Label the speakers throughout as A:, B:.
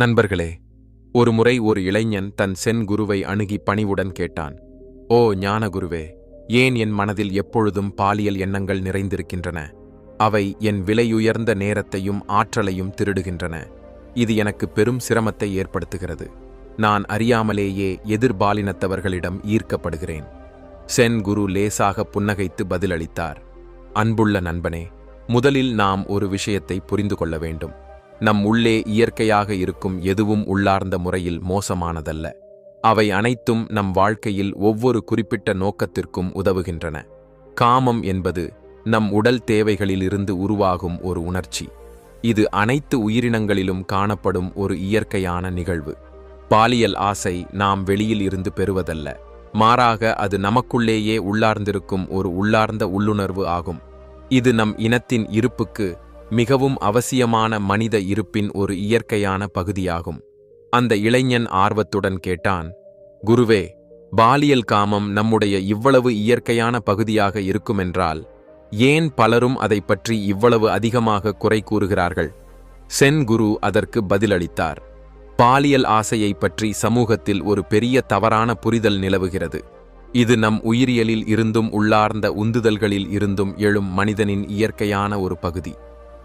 A: நண்பர்களே ஒருமுறை ஒரு இளைஞன் தன் சென் குருவை அணுகி பணிவுடன் கேட்டான் ஓ ஞான குருவே ஏன் என் மனதில் எப்பொழுதும் பாலியல் எண்ணங்கள் நிறைந்திருக்கின்றன? அவை என் விலையுயர்ந்த நேரத்தையும் ஆற்றலையும் திருடுகின்றன. இது எனக்கு பெரும் சிரமத்தை ஏற்படுத்துகிறது. நான் அறியாமலேயே எதிர்பாலினத்தவர்களிடம் ஈர்க்கப்படுகிறேன். சென் குரு லேசாக புன்னகைத்து பதிலளித்தார் அன்புள்ள நண்பனே முதலில் நாம் ஒரு விஷயத்தை புரிந்து கொள்ள வேண்டும். நம் உள்ளே இயற்கையாக இருக்கும் எதுவும் உள்ளார்ந்த முறையில் மோசமானதல்ல. அவை அனைத்தும் நம் வாழ்க்கையில் ஒவ்வொரு குறிப்பிட்ட நோக்கத்திற்கும் உதவுகின்றன. காமம் என்பது நம் உடல் தேவைகளிலிருந்து உருவாகும் ஒரு உணர்ச்சி. இது அனைத்து உயிரினங்களிலும் காணப்படும் ஒரு இயற்கையான நிகழ்வு. பாலியல் ஆசை நாம் வெளியில் இருந்து பெறுவதல்ல. மாறாக அது நமக்குள்ளேயே உள்ளார்ந்திருக்கும் ஒரு உள்ளார்ந்த உள்ளுணர்வு ஆகும். இது நம் இனத்தின் இருப்புக்கு மிகவும் அவசியமான மனித இருப்பின் ஒரு இயற்கையான பகுதியாகும். அந்த இளைஞன் ஆர்வத்துடன் கேட்டான் குருவே பாலியல் காமம் நம்முடைய இவ்வளவு இயற்கையான பகுதியாக இருக்குமென்றால் ஏன் பலரும் அதை பற்றி இவ்வளவு அதிகமாக குறை கூறுகிறார்கள்? சென் குரு அதற்கு பதிலளித்தார். பாலியல் ஆசையை பற்றி சமூகத்தில் ஒரு பெரிய தவறான புரிதல் நிலவுகிறது. இது நம் உயிரியலில் இருந்தும் உள்ளார்ந்த உந்துதல்களில் இருந்தும் எழும் மனிதனின் இயற்கையான ஒரு பகுதி.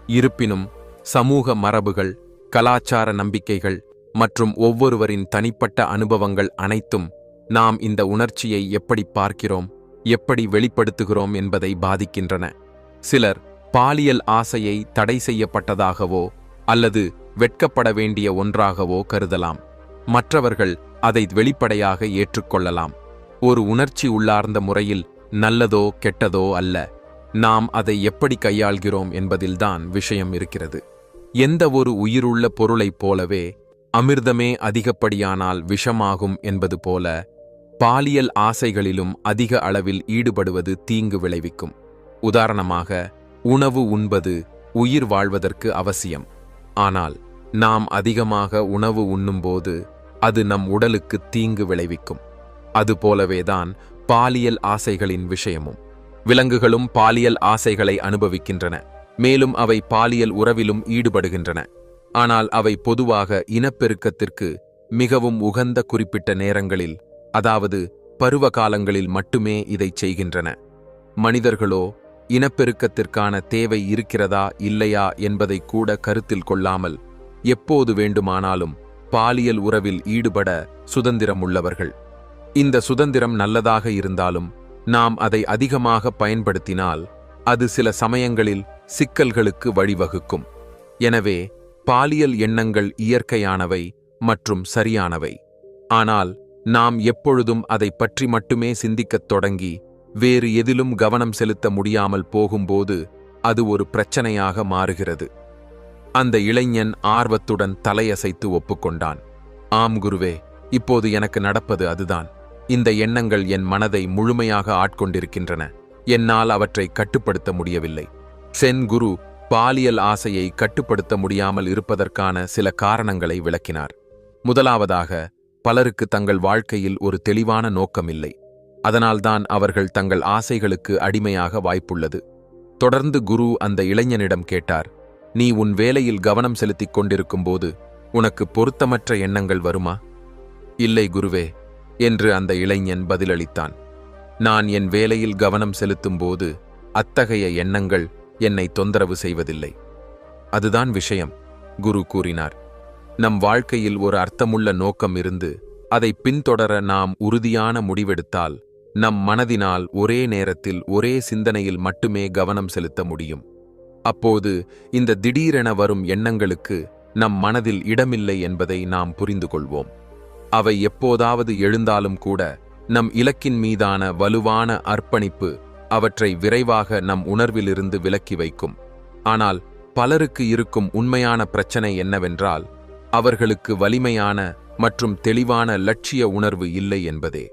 A: இருப்பினும் சமூக மரபுகள் கலாச்சார நம்பிக்கைகள் மற்றும் ஒவ்வொருவரின் தனிப்பட்ட அனுபவங்கள் அனைத்தும் நாம் இந்த உணர்ச்சியை எப்படி பார்க்கிறோம் எப்படி வெளிப்படுத்துகிறோம் என்பதை பாதிக்கின்றன. சிலர் பாலியல் ஆசையை தடை செய்யப்பட்டதாகவோ அல்லது வெட்கப்பட வேண்டிய ஒன்றாகவோ கருதலாம். மற்றவர்கள் அதை வெளிப்படையாக ஏற்றுக்கொள்ளலாம். ஒரு உணர்ச்சி உள்ளார்ந்த முறையில் நல்லதோ கெட்டதோ அல்ல. நாம் அதை எப்படி கையாள்கிறோம் என்பதில்தான் விஷயம் இருக்கிறது. எந்த ஒரு உயிருள்ள பொருளைப் போலவே அமிர்தமே அதிகப்படியானால் விஷமாகும் என்பது போல பாலியல் ஆசைகளிலும் அதிக அளவில் ஈடுபடுவது தீங்கு விளைவிக்கும். உதாரணமாக உணவு உண்பது உயிர் வாழ்வதற்கு அவசியம். ஆனால் நாம் அதிகமாக உணவு உண்ணும்போது அது நம் உடலுக்கு தீங்கு விளைவிக்கும். அதுபோலவேதான் பாலியல் ஆசைகளின் விஷயமும். விலங்குகளும் பாலியல் ஆசைகளை அனுபவிக்கின்றன. மேலும் அவை பாலியல் உறவிலும் ஈடுபடுகின்றன. ஆனால் அவை பொதுவாக இனப்பெருக்கத்திற்கு மிகவும் உகந்த குறிப்பிட்ட நேரங்களில் அதாவது பருவ காலங்களில் மட்டுமே இதைச் செய்கின்றன. மனிதர்களோ இனப்பெருக்கத்திற்கான தேவை இருக்கிறதா இல்லையா என்பதை கூட கருத்தில் கொள்ளாமல் எப்போது வேண்டுமானாலும் பாலியல் உறவில் ஈடுபட சுதந்திரம் உள்ளவர்கள் இந்த சுதந்திரம் நல்லதாக இருந்தாலும் நாம் அதை அதிகமாக பயன்படுத்தினால் அது சில சமயங்களில் சிக்கல்களுக்கு வழிவகுக்கும். எனவே பாலியல் எண்ணங்கள் இயற்கையானவை மற்றும் சரியானவை. ஆனால் நாம் எப்பொழுதும் அதை பற்றி மட்டுமே சிந்திக்கத் தொடங்கி வேறு எதிலும் கவனம் செலுத்த முடியாமல் போகும்போது அது ஒரு பிரச்சனையாக மாறுகிறது. அந்த இளைஞன் ஆர்வத்துடன் தலையசைத்து ஒப்புக்கொண்டான். ஆம் குருவே இப்போது எனக்கு நடப்பது அதுதான். இந்த எண்ணங்கள் என் மனதை முழுமையாக ஆட்கொண்டிருக்கின்றன. என்னால் அவற்றை கட்டுப்படுத்த முடியவில்லை. சென் குரு பாலியல் ஆசையை கட்டுப்படுத்த முடியாமல் இருப்பதற்கான சில காரணங்களை விளக்கினார். முதலாவதாக பலருக்கு தங்கள் வாழ்க்கையில் ஒரு தெளிவான நோக்கமில்லை. அதனால்தான் அவர்கள் தங்கள் ஆசைகளுக்கு அடிமையாக வாய்ப்புள்ளது. தொடர்ந்து குரு அந்த இளைஞனிடம் கேட்டார் நீ உன் வேலையில் கவனம் செலுத்திக் கொண்டிருக்கும்போது உனக்கு பொருத்தமற்ற எண்ணங்கள் வருமா? இல்லை குருவே என்று அந்த இளைஞன் பதிலளித்தான். நான் என் வேலையில் கவனம் செலுத்தும்போது அத்தகைய எண்ணங்கள் என்னை தொந்தரவு செய்வதில்லை. அதுதான் விஷயம் குரு கூறினார். நம் வாழ்க்கையில் ஒரு அர்த்தமுள்ள நோக்கம் இருந்து அதை பின்தொடர நாம் உறுதியான முடிவெடுத்தால் நம் மனதினால் ஒரே நேரத்தில் ஒரே சிந்தனையில் மட்டுமே கவனம் செலுத்த முடியும். அப்போது இந்த திடீரென வரும் எண்ணங்களுக்கு நம் மனதில் இடமில்லை என்பதை நாம் புரிந்து கொள்வோம் அவை எப்போதாவது எழுந்தாலும் கூட நம் இலக்கின் மீதான வலுவான அர்ப்பணிப்பு அவற்றை விரைவாக நம் உணர்விலிருந்து விலக்கி வைக்கும். ஆனால் பலருக்கு இருக்கும் உண்மையான பிரச்சனை என்னவென்றால் அவர்களுக்கு வலிமையான மற்றும் தெளிவான லட்சிய உணர்வு இல்லை என்பதே.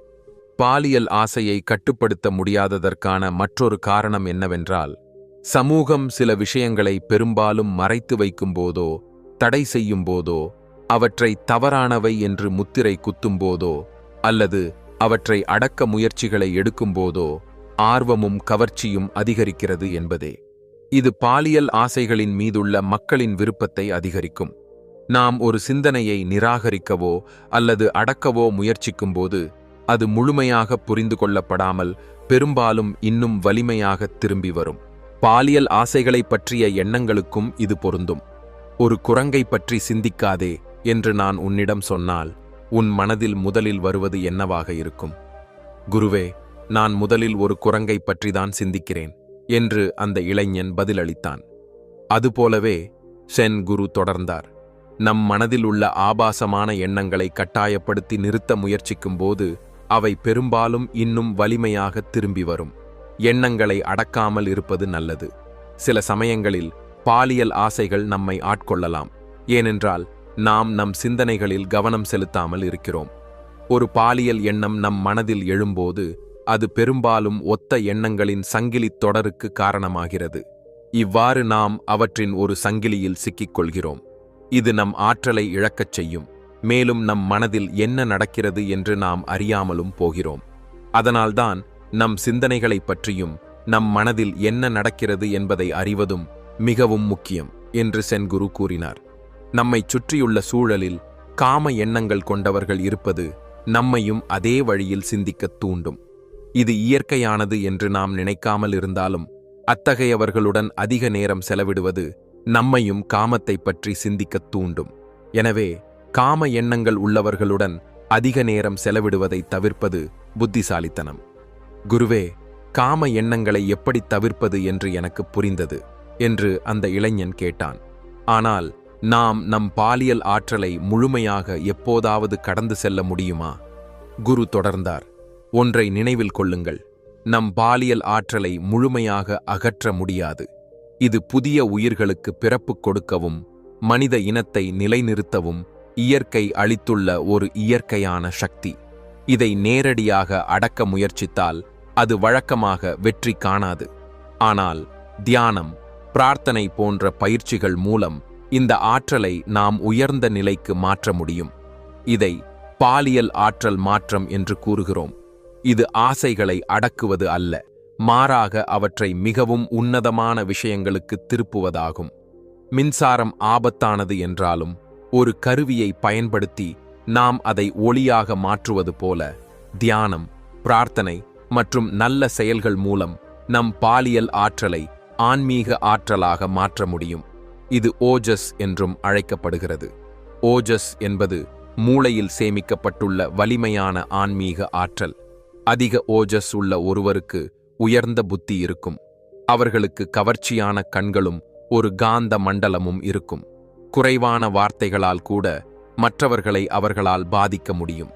A: பாலியல் ஆசையை கட்டுப்படுத்த முடியாததற்கான மற்றொரு காரணம் என்னவென்றால் சமூகம் சில விஷயங்களை பெரும்பாலும் மறைத்து வைக்கும்போதோ தடை செய்யும் போதோ அவற்றை தவறானவை என்று முத்திரை குத்தும்போதோ அல்லது அவற்றை அடக்க முயற்சிகளை எடுக்கும்போதோ ஆர்வமும் கவர்ச்சியும் அதிகரிக்கிறது என்பதே. இது பாலியல் ஆசைகளின் மீதுள்ள மக்களின் விருப்பத்தை அதிகரிக்கும். நாம் ஒரு சிந்தனையை நிராகரிக்கவோ அல்லது அடக்கவோ முயற்சிக்கும்போது அது முழுமையாக புரிந்து கொள்ளப்படாமல் பெரும்பாலும் இன்னும் வலிமையாக திரும்பி வரும். பாலியல் ஆசைகளைப் பற்றிய எண்ணங்களுக்கும் இது பொருந்தும். ஒரு குரங்கை பற்றி சிந்திக்காதே என்று நான் உன்னிடம் சொன்னால் உன் மனதில் முதலில் வருவது என்னவாக இருக்கும்? குருவே நான் முதலில் ஒரு குரங்கை பற்றிதான் சிந்திக்கிறேன் என்று அந்த இளைஞன் பதிலளித்தான். அதுபோலவே சென் குரு தொடர்ந்தார். நம் மனதில் உள்ள ஆபாசமான எண்ணங்களை கட்டாயப்படுத்தி நிறுத்த முயற்சிக்கும்போது அவை பெரும்பாலும் இன்னும் வலிமையாக திரும்பி வரும். எண்ணங்களை அடக்காமல் இருப்பது நல்லது. சில சமயங்களில் பாலியல் ஆசைகள் நம்மை ஆட்கொள்ளலாம். ஏனென்றால் நாம் நம் சிந்தனைகளில் கவனம் செலுத்தாமல் இருக்கிறோம். ஒரு பாலியல் எண்ணம் நம் மனதில் எழும்போது அது பெரும்பாலும் ஒத்த எண்ணங்களின் சங்கிலித் தொடருக்கு காரணமாகிறது. இவ்வாறு நாம் அவற்றின் ஒரு சங்கிலியில் சிக்கிக்கொள்கிறோம். இது நம் ஆற்றலை இழக்கச் செய்யும். மேலும் நம் மனதில் என்ன நடக்கிறது என்று நாம் அறியாமலும் போகிறோம். அதனால்தான் நம் சிந்தனைகளைப் பற்றியும் நம் மனதில் என்ன நடக்கிறது என்பதை அறிவதும் மிகவும் முக்கியம் என்று சென்குரு கூறினார். நம்மைச் சுற்றியுள்ள சூழலில் காம எண்ணங்கள் கொண்டவர்கள் இருப்பது நம்மையும் அதே வழியில் சிந்திக்கத் தூண்டும். இது இயற்கையானது என்று நாம் நினைக்காமல் இருந்தாலும் அத்தகையவர்களுடன் அதிக நேரம் செலவிடுவது நம்மையும் காமத்தை பற்றி சிந்திக்கத் தூண்டும். எனவே காம எண்ணங்கள் உள்ளவர்களுடன் அதிக நேரம் செலவிடுவதை தவிர்ப்பது புத்திசாலித்தனம். குருவே காம எண்ணங்களை எப்படி தவிர்ப்பது என்று எனக்கு புரிந்தது என்று அந்த இளைஞன் கேட்டான். ஆனால் நாம் நம் பாலியல் ஆற்றலை முழுமையாக எப்போதாவது கடந்து செல்ல முடியுமா? குரு தொடர்ந்தார். ஒன்றை நினைவில் கொள்ளுங்கள். நம் பாலியல் ஆற்றலை முழுமையாக அகற்ற முடியாது. இது புதிய உயிர்களுக்கு பிறப்பு கொடுக்கவும் மனித இனத்தை நிலைநிறுத்தவும் இயற்கை அளித்துள்ள ஒரு இயற்கையான சக்தி. இதை நேரடியாக அடக்க முயற்சித்தால் அது வழக்கமாக வெற்றி காணாது. ஆனால் தியானம் பிரார்த்தனை போன்ற பயிற்சிகள் மூலம் இந்த ஆற்றலை நாம் உயர்ந்த நிலைக்கு மாற்ற முடியும். இதை பாலியல் ஆற்றல் மாற்றம் என்று கூறுகிறோம். இது ஆசைகளை அடக்குவது அல்ல மாறாக அவற்றை மிகவும் உன்னதமான விஷயங்களுக்கு திருப்புவதாகும். மின்சாரம் ஆபத்தானது என்றாலும் ஒரு கருவியை பயன்படுத்தி நாம் அதை ஒளியாக மாற்றுவது போல தியானம் பிரார்த்தனை மற்றும் நல்ல செயல்கள் மூலம் நம் பாலியல் ஆற்றலை ஆன்மீக ஆற்றலாக மாற்ற முடியும். இது ஓஜஸ் என்றும் அழைக்கப்படுகிறது. ஓஜஸ் என்பது மூளையில் சேமிக்கப்பட்டுள்ள வலிமையான ஆன்மீக ஆற்றல். அதிக ஓஜஸ் உள்ள ஒருவருக்கு உயர்ந்த புத்தி இருக்கும். அவர்களுக்கு கவர்ச்சியான கண்களும் ஒரு காந்த மண்டலமும் இருக்கும். குறைவான வார்த்தைகளால் கூட மற்றவர்களை அவர்களால் பாதிக்க முடியும்.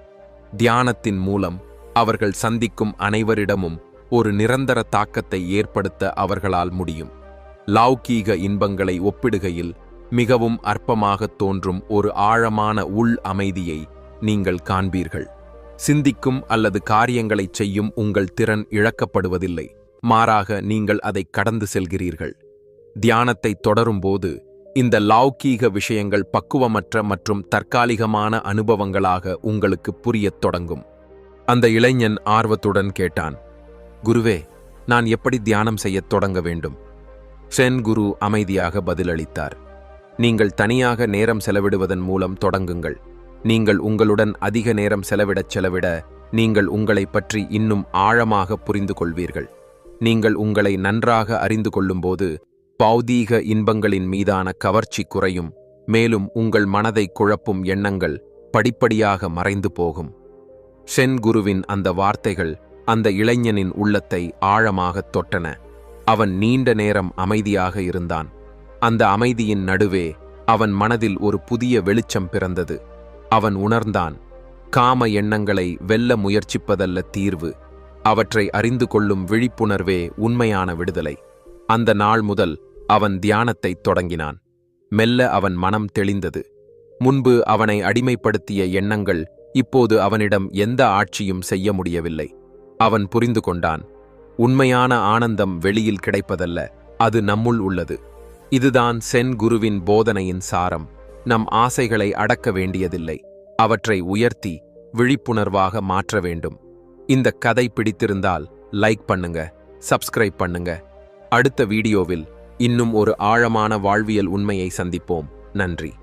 A: தியானத்தின் மூலம் அவர்கள் சந்திக்கும் அனைவரிடமும் ஒரு நிரந்தர தாக்கத்தை ஏற்படுத்த அவர்களால் முடியும். லௌகீக இன்பங்களை ஒப்பிடுகையில் மிகவும் அற்பமாகத் தோன்றும் ஒரு ஆழமான உள் அமைதியை நீங்கள் காண்பீர்கள். சிந்திக்கும் அல்லது காரியங்களைச் செய்யும் உங்கள் திறன் இழக்கப்படுவதில்லை. மாறாக நீங்கள் அதை கடந்து செல்கிறீர்கள். தியானத்தை தொடரும்போது இந்த லௌகீக விஷயங்கள் பக்குவமற்ற மற்றும் தற்காலிகமான அனுபவங்களாக உங்களுக்கு புரியத் தொடங்கும். அந்த இளைஞன் ஆர்வத்துடன் கேட்டான் குருவே நான் எப்படி தியானம் செய்யத் தொடங்க வேண்டும்? சென் குரு அமைதியாக பதிலளித்தார். நீங்கள் தனியாக நேரம் செலவிடுவதன் மூலம் தொடங்குங்கள். நீங்கள் உங்களுடன் அதிக நேரம் செலவிடச் செலவிட நீங்கள் உங்களைப் பற்றி இன்னும் ஆழமாக புரிந்து கொள்வீர்கள் நீங்கள் உங்களை நன்றாக அறிந்து கொள்ளும்போது பௌதீக இன்பங்களின் மீதான கவர்ச்சி குறையும். மேலும் உங்கள் மனதை குழப்பும் எண்ணங்கள் படிப்படியாக மறைந்து போகும். சென் குருவின் அந்த வார்த்தைகள் அந்த இளைஞனின் உள்ளத்தை ஆழமாகத் தொட்டன. அவன் நீண்ட நேரம் அமைதியாக இருந்தான். அந்த அமைதியின் நடுவே அவன் மனதில் ஒரு புதிய வெளிச்சம் பிறந்தது. அவன் உணர்ந்தான் காம எண்ணங்களை வெல்ல முயற்சிப்பதல்ல தீர்வு. அவற்றை அறிந்து கொள்ளும் விழிப்புணர்வே உண்மையான விடுதலை. அந்த நாள் முதல் அவன் தியானத்தை தொடங்கினான். மெல்ல அவன் மனம் தெளிந்தது. முன்பு அவனை அடிமைப்படுத்திய எண்ணங்கள் இப்போது அவனிடம் எந்த ஆட்சியும் செய்ய முடியவில்லை. அவன் புரிந்து கொண்டான் உண்மையான ஆனந்தம் வெளியில் கிடைப்பதல்ல அது நம்முள் உள்ளது. இதுதான் சென் குருவின் போதனையின் சாரம். நம் ஆசைகளை அடக்க வேண்டியதில்லை. அவற்றை உயர்த்தி விழிப்புணர்வாக மாற்ற வேண்டும். இந்த கதை பிடித்திருந்தால் லைக் பண்ணுங்க சப்ஸ்கிரைப் பண்ணுங்க. அடுத்த வீடியோவில் இன்னும் ஒரு ஆழமான வாழ்வியல் உண்மையை சந்திப்போம். நன்றி.